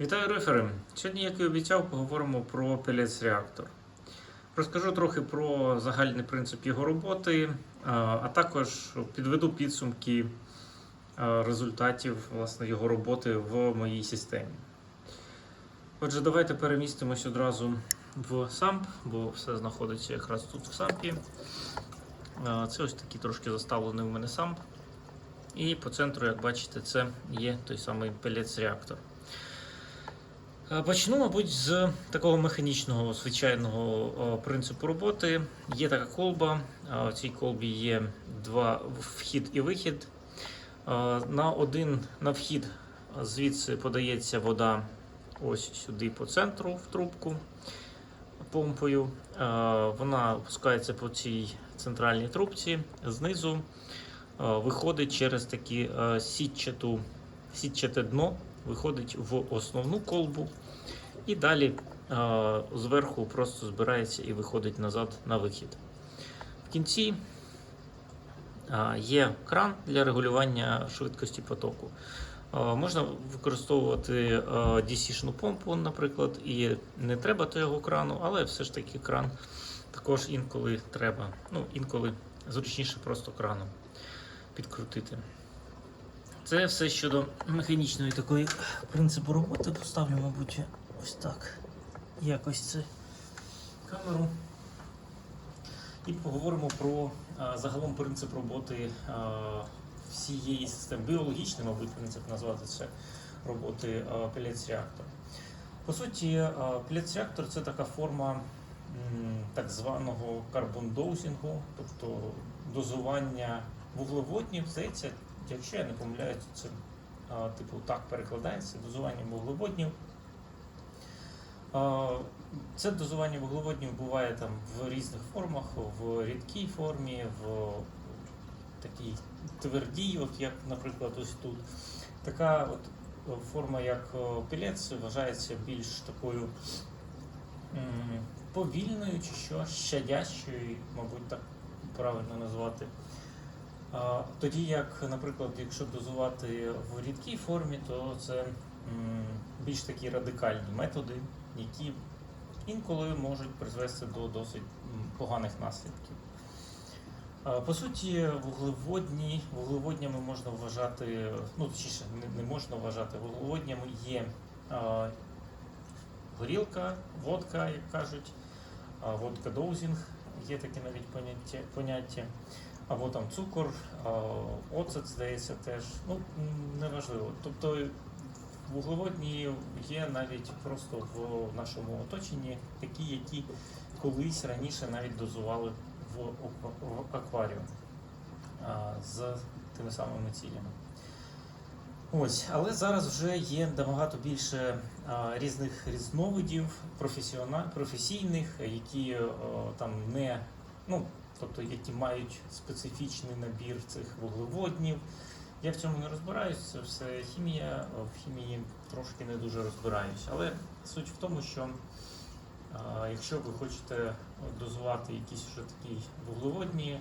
Вітаю рефери! Сьогодні, як і обіцяв, поговоримо про пелець реактор. Розкажу трохи про загальний принцип його роботи, а також підведу підсумки результатів власне, його роботи в моїй системі. Отже, давайте перемістимось одразу в SAMP, бо все знаходиться якраз тут в SAMP. Це ось такий трошки заставлений у мене SAMP. І по центру, як бачите, це є той самий пелець реактор. Е, Почну, мабуть, з такого механічного звичайного е, принципу роботи. Є така колба. е, В цій колбі є два вхід і вихід. Е, На один на вхід звідси подається вода ось сюди по центру в трубку помпою. Е, Вона опускається по цій центральній трубці. Знизу е, виходить через такі е, сітчату, сітчате дно виходить в основну колбу, і далі е, зверху просто збирається і виходить назад на вихід. В кінці е, є кран для регулювання швидкості потоку. Е, Можна використовувати DC-шну помпу, наприклад, і не треба того крану, але все ж таки кран також інколи треба. Ну, інколи зручніше просто краном підкрутити. Це все щодо механічної такої принципу роботи. Поставлю, мабуть, ось так. Якось це камеру. І поговоримо про а, загалом принцип роботи а, всієї системи. Біологічний, мабуть, принцип назвати це роботи пелець реактора. По суті, пелець реактор це така форма м, так званого карбондоузінгу, тобто дозування вуглеводнів, здається, якщо я не помиляюсь, це а, типу так перекладається дозування вуглеводнів. А, Це дозування вуглеводнів буває там в різних формах, в рідкій формі, в такій твердій, от як, наприклад, ось тут. Така от форма, як о, пілець, вважається більш такою повільною чи що, щадящою, мабуть, так правильно назвати. Тоді як, наприклад, якщо дозувати в рідкій формі, то це більш такі радикальні методи, які інколи можуть призвести до досить поганих наслідків. По суті, вуглеводні, вуглеводнями можна вважати, ну точніше, не, можна вважати, вуглеводнями є горілка, водка, як кажуть, водка доузінг, є таке навіть поняття. Або там цукор, оцет, здається, теж. Ну, неважливо. Тобто вуглеводні є навіть просто в нашому оточенні такі, які колись раніше навіть дозували в, акваріум з тими самими цілями. Ось, але зараз вже є набагато більше а, різних різновидів професійних, які е, там не ну, тобто які мають специфічний набір цих вуглеводнів. Я в цьому не розбираюсь, це все хімія, в хімії трошки не дуже розбираюсь. Але суть в тому, що а, якщо ви хочете дозувати якісь вже такі вуглеводні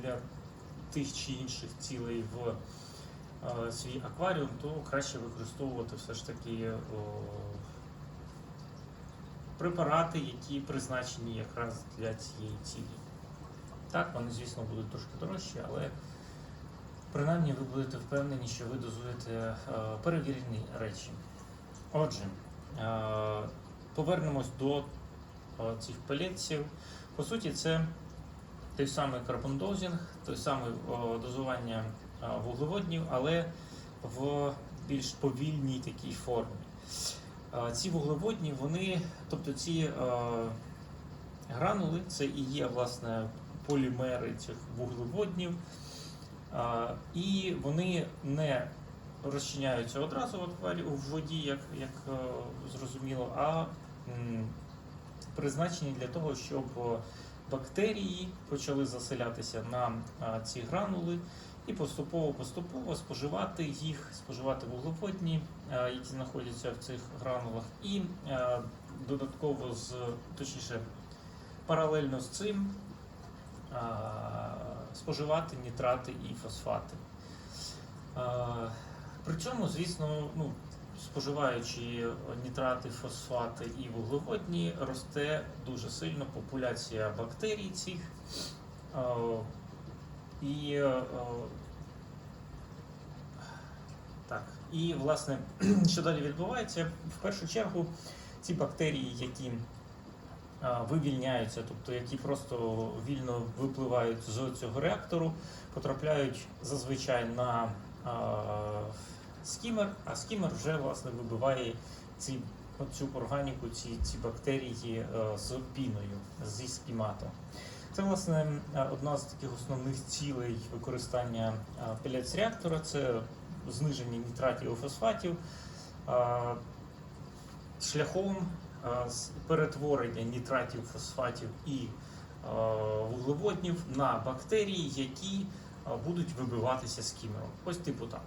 для тих чи інших цілей в а, свій акваріум, то краще використовувати все ж таки о, препарати, які призначені якраз для цієї цілі. Так, вони, звісно, будуть трошки дорожчі, але принаймні ви будете впевнені, що ви дозуєте е, перевірені речі. Отже, е, повернемось до е, цих пелетців. По суті, це той самий карбондозінг, той самий дозування вуглеводнів, але в більш повільній такій формі. Ці вуглеводні, вони, тобто ці гранули, це і є власне полімери цих вуглеводнів, і вони не розчиняються одразу в воді, як, як е, зрозуміло, а призначені для того, щоб бактерії почали заселятися на ці гранули і поступово-поступово споживати їх, споживати вуглеводні, е, які знаходяться в цих гранулах, і е, додатково з точніше паралельно з цим споживати нітрати і фосфати. При цьому, звісно, ну, споживаючи нітрати, фосфати і вуглеводні, росте дуже сильно популяція бактерій цих. І, так, і власне, що далі відбувається? В першу чергу ці бактерії, які вивільняються, тобто які просто вільно випливають з цього реактору, потрапляють зазвичай на скімер, а скімер вже власне вибиває ці, цю органіку, ці, ці бактерії е, з піною, зі скімату. Це власне одна з таких основних цілей використання пелець реактора це зниження нітратів і фосфатів шляхом перетворення нітратів, фосфатів і е, вуглеводнів на бактерії, які е, будуть вибиватися з кімером. Ось типу так.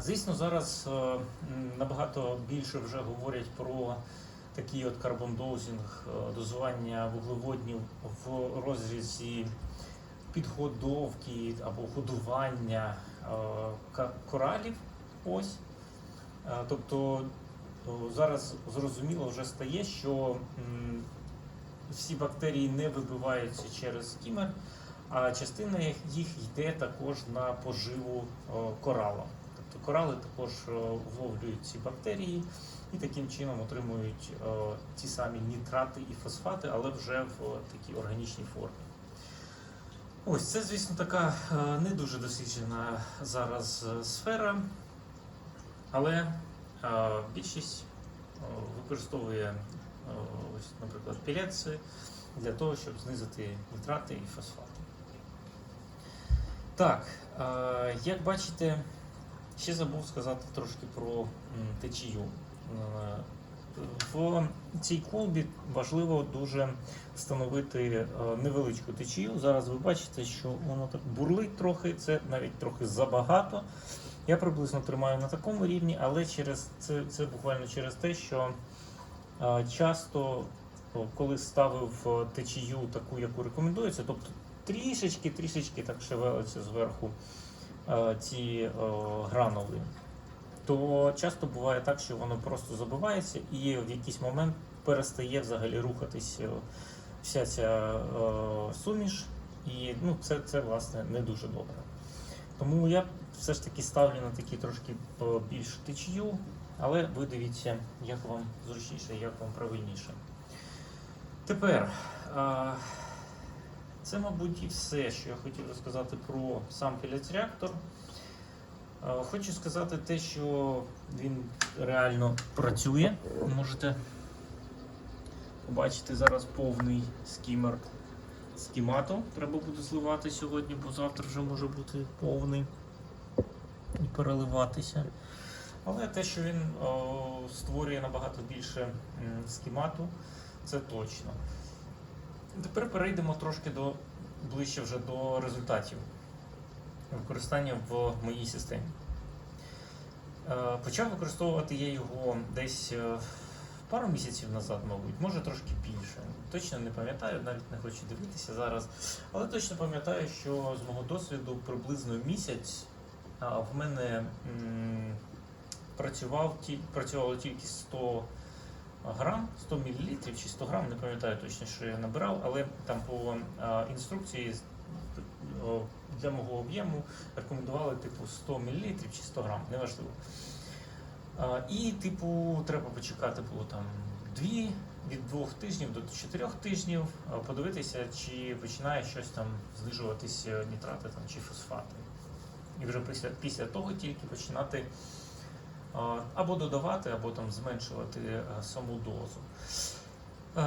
Звісно, зараз е, набагато більше вже говорять про такий от карбондозінг, е, дозування вуглеводнів в розрізі підгодовки або годування е, коралів. Ось. Е, Тобто зараз зрозуміло вже стає, що всі бактерії не вибиваються через скімер, а частина їх йде також на поживу о, коралам. Тобто корали також вловлюють ці бактерії і таким чином отримують ті самі нітрати і фосфати, але вже в такій органічній формі. Ось це, звісно, така е, не дуже досліджена зараз е, сфера, але е, більшість використовує ось, наприклад, пілеці для того, щоб знизити нітрати і фосфати. Так, як бачите, ще забув сказати трошки про течію. В цій колбі важливо дуже встановити е, невеличку течію. Зараз ви бачите, що воно так бурлить трохи, це навіть трохи забагато. Я приблизно тримаю на такому рівні, але через це, це буквально через те, що е, часто, коли ставив е, течію таку, яку рекомендується, тобто трішечки, трішечки так шевелиться зверху е, ці е, гранули, то часто буває так, що воно просто забивається і в якийсь момент перестає взагалі рухатись е, вся ця е, суміш, і ну, це, це власне не дуже добре. Тому я все ж таки ставлю на такі трошки більш течію, але ви дивіться, як вам зручніше, як вам правильніше. Тепер, це, мабуть, і все, що я хотів розказати про сам пілець-реактор. Е, Хочу сказати те, що він реально працює. Можете побачити зараз повний скімер скімату. Треба буде зливати сьогодні, бо завтра вже може бути повний переливатися. Але те, що він о, створює набагато більше схемату, це точно. Тепер перейдемо трошки до ближче вже до результатів використання в моїй системі. Е, Почав використовувати я його десь е, пару місяців назад, мабуть, може трошки більше. Точно не пам'ятаю, навіть не хочу дивитися зараз. Але точно пам'ятаю, що з мого досвіду приблизно місяць в мене працював працювало тільки 100 грам, 100 мл чи 100 грам, не пам'ятаю точно, що я набирав, але там по інструкції для мого об'єму рекомендували типу 100 мл чи 100 грам, неважливо. І, типу, треба почекати було там дві, від двох тижнів до чотирьох тижнів, подивитися, чи починає щось там знижуватися нітрати там, чи фосфати. І вже після, після того тільки починати або додавати, або там зменшувати саму дозу.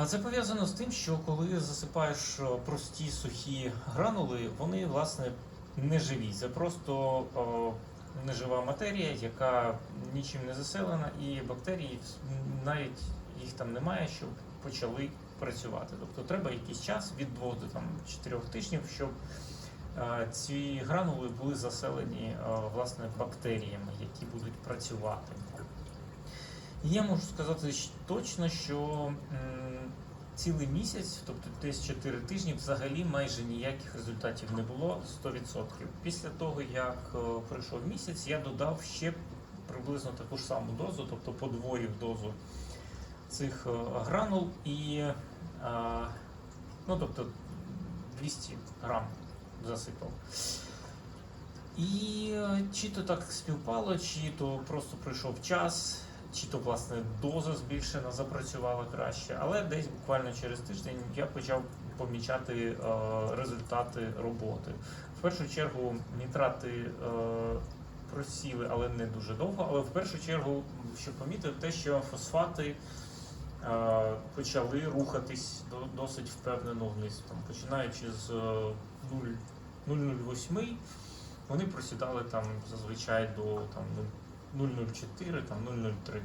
Це пов'язано з тим, що коли засипаєш прості сухі гранули, вони власне не живі. Це просто нежива матерія, яка нічим не заселена, і бактерії навіть їх там немає, щоб почали працювати. Тобто треба якийсь час від 2 до там 4 тижнів, щоб е, ці гранули були заселені е, власне бактеріями, які будуть працювати. Я можу сказати точно, що цілий місяць, тобто десь 4 тижні, взагалі майже ніяких результатів не було 100%. Після того, як е, пройшов місяць, я додав ще приблизно таку ж саму дозу, тобто подвоїв дозу цих е, гранул і е, ну, тобто 200 грам засипав. І е, чи то так співпало, чи то просто пройшов час, чи то власне доза збільшена, запрацювала краще. Але десь буквально через тиждень я почав помічати е, результати роботи. В першу чергу нітрати е, просіли, але не дуже довго. Але в першу чергу, що помітив, те, що фосфати почали рухатись досить впевнено вниз. Там, починаючи з е, 0 0,08, вони просідали там зазвичай до там, 0,04, там 0,03.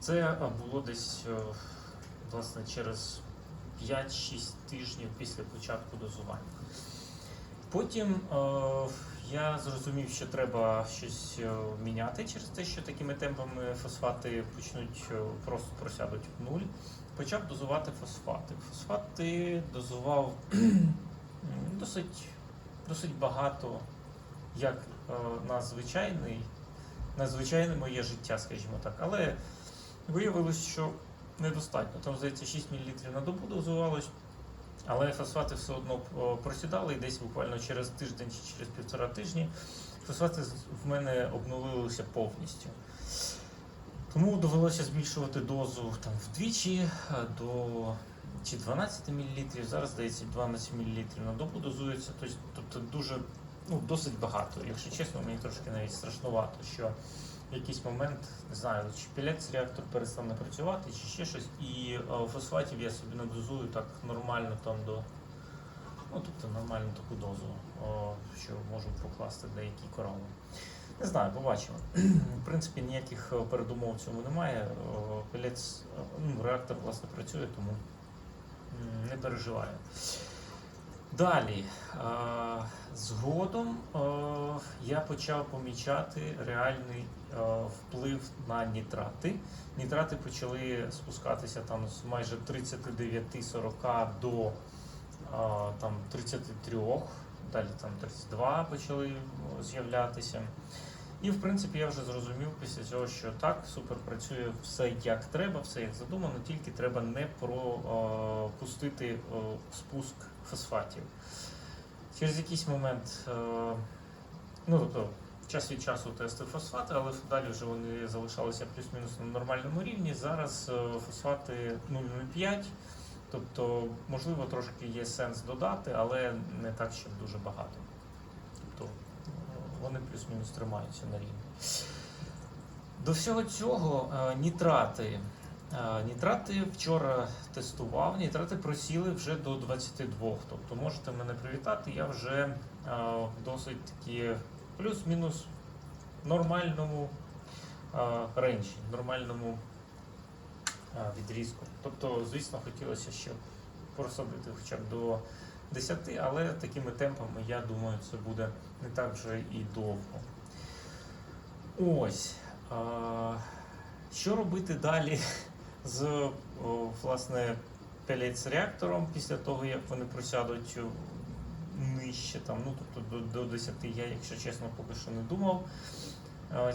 Це е, було десь е, власне через 5-6 тижнів після початку дозування. Потім е, я зрозумів, що треба щось е, міняти через те, що такими темпами фосфати почнуть е, просто просядуть в нуль. Почав дозувати фосфати. Фосфати дозував досить, досить багато, як е, на звичайний, на звичайне моє життя, скажімо так. Але виявилось, що недостатньо. Там, здається, 6 мл на добу дозувалось. Але фосфати все одно просідали і десь буквально через тиждень чи через півтора тижні фосфати в мене обнулилися повністю. Тому довелося збільшувати дозу там вдвічі е, до чи 12 мл, зараз здається 12 мл на добу дозується, тобто дуже ну, досить багато. Якщо чесно, мені трошки навіть страшнувато, що в якийсь момент не знаю, чи пілець реактор перестане працювати, чи ще щось, і е, фосфатів я собі надозую так нормально там до. Ну, тобто нормальну таку дозу, о, що можу покласти деякі корови. Не знаю, побачимо. В принципі, ніяких е, передумов цьому немає. Пілець, е, ну, реактор власне працює, тому не переживаю. Далі, е, згодом е, я почав помічати реальний е, вплив на нітрати. Нітрати почали спускатися там з майже 39-40 до там, 33, далі там 32 почали з'являтися. І в принципі я вже зрозумів після цього, що так, супер працює все як треба, все як задумано, тільки треба не пропустити спуск фосфатів. Через якийсь момент, ну тобто час від часу тестив фосфати, але далі вже вони залишалися плюс-мінус на нормальному рівні. Зараз фосфати 0,05, тобто, можливо, трошки є сенс додати, але не так, щоб дуже багато. Вони плюс-мінус тримаються на рівні. До всього цього е, нітрати. Е, Нітрати вчора тестував, нітрати просіли вже до 22. Тобто можете мене привітати, я вже е, досить таки плюс-мінус нормальному рейнджі, нормальному відрізку. Тобто, звісно, хотілося ще просадити хоча б до 10, але такими темпами, я думаю, це буде не так вже і довго. Ось. Що робити далі з власне пелець реактором після того, як вони просядуть нижче, там, ну тобто до, до 10 я, якщо чесно, поки що не думав.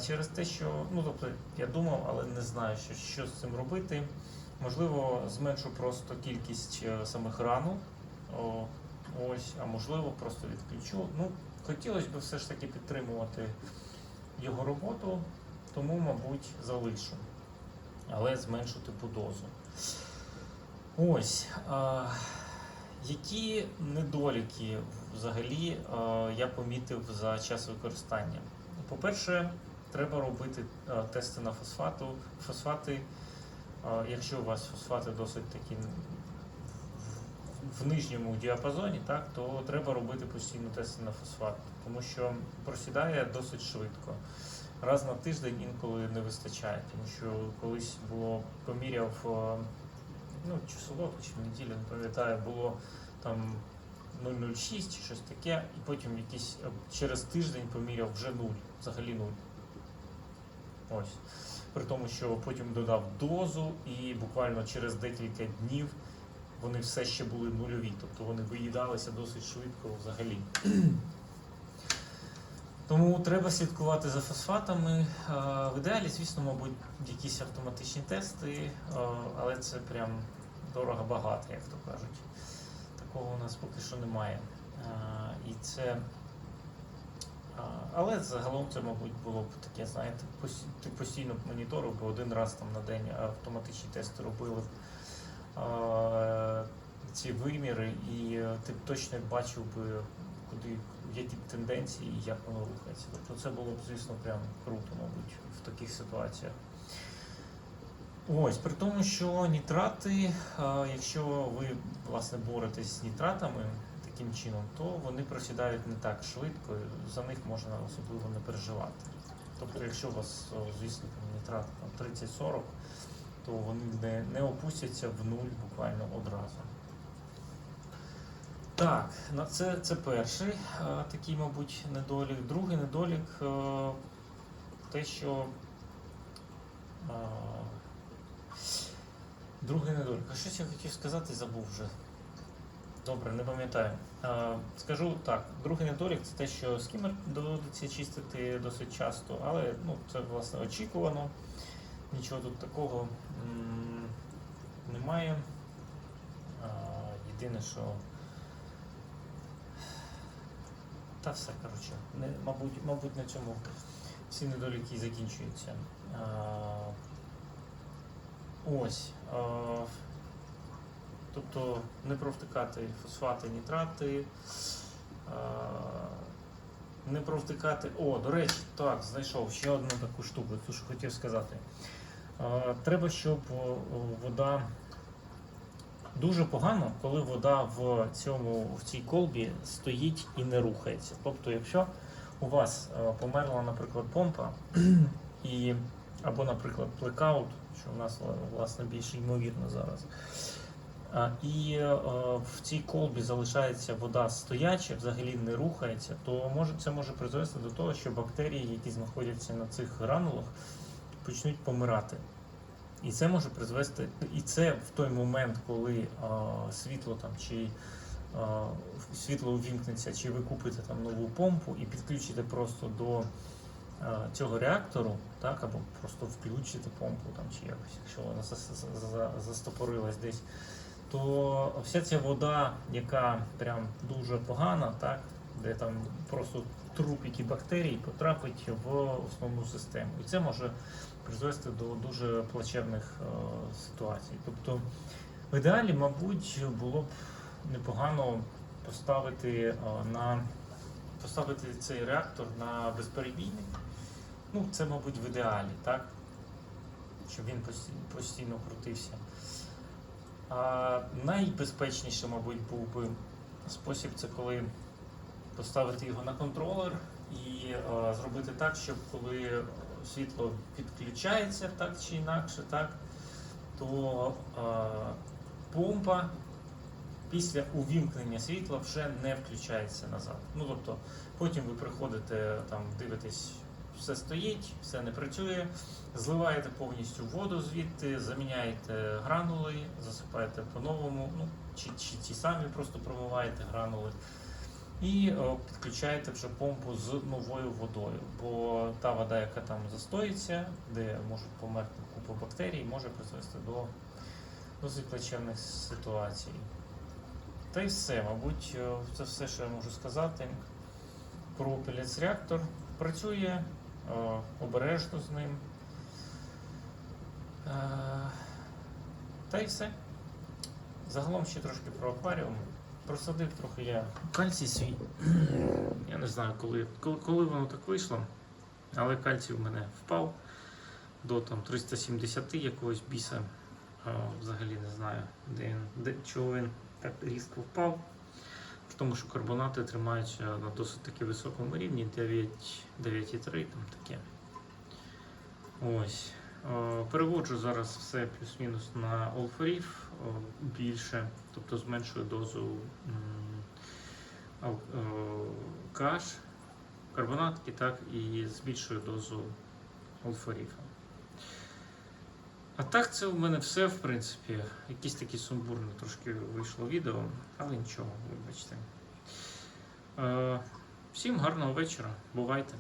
Через те, що ну тобто я думав, але не знаю, що, що з цим робити. Можливо, зменшу просто кількість е, самих ранок. Ось, а можливо, просто відключу. Ну, хотілося б все ж таки підтримувати його роботу, тому, мабуть, залишу, але зменшу типу дозу. Ось. А, які недоліки взагалі а, я помітив за час використання? По-перше, треба робити а, тести на фосфату. Фосфати, а, якщо у вас фосфати досить такі в нижньому діапазоні, так, то треба робити постійно тести на фосфат, тому що просідає досить швидко. Раз на тиждень інколи не вистачає, тому що колись було поміряв е, ну, чи суботу, чи в не пам'ятаю, було там 0,06 чи щось таке, і потім якийсь е, через тиждень поміряв вже нуль, взагалі нуль. Ось. При тому, що потім додав дозу, і буквально через декілька днів вони все ще були нульові, тобто вони виїдалися досить швидко взагалі. Тому треба слідкувати за фосфатами. В ідеалі, звісно, мабуть, якісь автоматичні тести, але це прям дорого багато, як то кажуть. Такого у нас поки що немає. І це. Але загалом це, мабуть, було б таке, знаєте, ти постійно моніторив, бо один раз там на день автоматичні тести робили ці виміри, і е, ти б точно бачив би, куди, які тенденції і як воно рухається. Тобто це було б, звісно, прям круто, мабуть, в таких ситуаціях. Ось, при тому, що нітрати, якщо ви власне боретесь з нітратами таким чином, то вони просідають не так швидко, за них можна особливо не переживати. Тобто, якщо у вас, звісно, нітрат 30-40, то вони не, опустяться в нуль буквально одразу. Так, це, це перший е, такий, мабуть, недолік. Другий недолік е, те, що. е, Другий недолік. А щось я хотів сказати, забув вже. Добре, не пам'ятаю. Скажу так, другий недолік це те, що скімер доводиться чистити досить часто, але ну, це власне очікувано. Нічого тут такого немає. Єдине, що. Та все, коротше. Не, мабуть, мабуть, на цьому всі недоліки закінчуються. Ось. Тобто не провтикати фосфати, нітрати. Не провтикати. О, до речі, так, знайшов ще одну таку штуку, ту що хотів сказати. Е, Треба, щоб вода дуже погано, коли вода в цьому в цій колбі стоїть і не рухається. Тобто, якщо у вас е, померла, наприклад, помпа, і, або, наприклад, плекаут, що в нас власне більш ймовірно зараз. І е, в цій колбі залишається вода стояча, взагалі не рухається, то може це може призвести до того, що бактерії, які знаходяться на цих гранулах, почнуть помирати. І це може призвести, і це в той момент, коли а, світло там чи а, світло увімкнеться, чи ви купите там нову помпу і підключите просто до а, цього реактору, так, або просто включите помпу там чи якось, якщо вона за- за- за- застопорилась десь, то вся ця вода, яка прям дуже погана, так, де там просто трупики бактерій, потрапить в основну систему. І це може призвести до дуже плачевних е, ситуацій. Тобто, в ідеалі, мабуть, було б непогано поставити е, на поставити цей реактор на безперебійник. Ну, це, мабуть, в ідеалі, так? Щоб він постійно, крутився. А найбезпечніше, мабуть, був би спосіб це коли поставити його на контролер і е, зробити так, щоб коли світло підключається так чи інакше, так, то е, помпа після увімкнення світла вже не включається назад. Ну тобто, потім ви приходите там, дивитесь, все стоїть, все не працює, зливаєте повністю воду звідти, заміняєте гранули, засипаєте по-новому, ну, чи, чи ті самі просто промиваєте гранули. І підключаєте вже помпу з новою водою, бо та вода, яка там застоїться, де можуть померти купа бактерій, може призвести до досить плачевних ситуацій. Та й все, мабуть, е, це все, що я можу сказати про пілець реактор. Працює е, обережно з ним. Е, Та й все. Загалом ще трошки про акваріум. Просадив трохи я кальцій свій. Я не знаю, коли, коли, воно так вийшло, але кальцій в мене впав до там 370 якогось біса. Взагалі не знаю, де він, де, чого він так різко впав. Тому, що карбонати тримаються на досить таки високому рівні 9,3 там таке. Ось. Е, Переводжу зараз все плюс-мінус на олфорів е, більше, тобто зменшую дозу е, каш, карбонатки, так, і збільшую дозу олфоріфа. А так, це в мене все, в принципі. Якісь такі сумбурне трошки вийшло відео, але нічого, вибачте. Всім гарного вечора. Бувайте!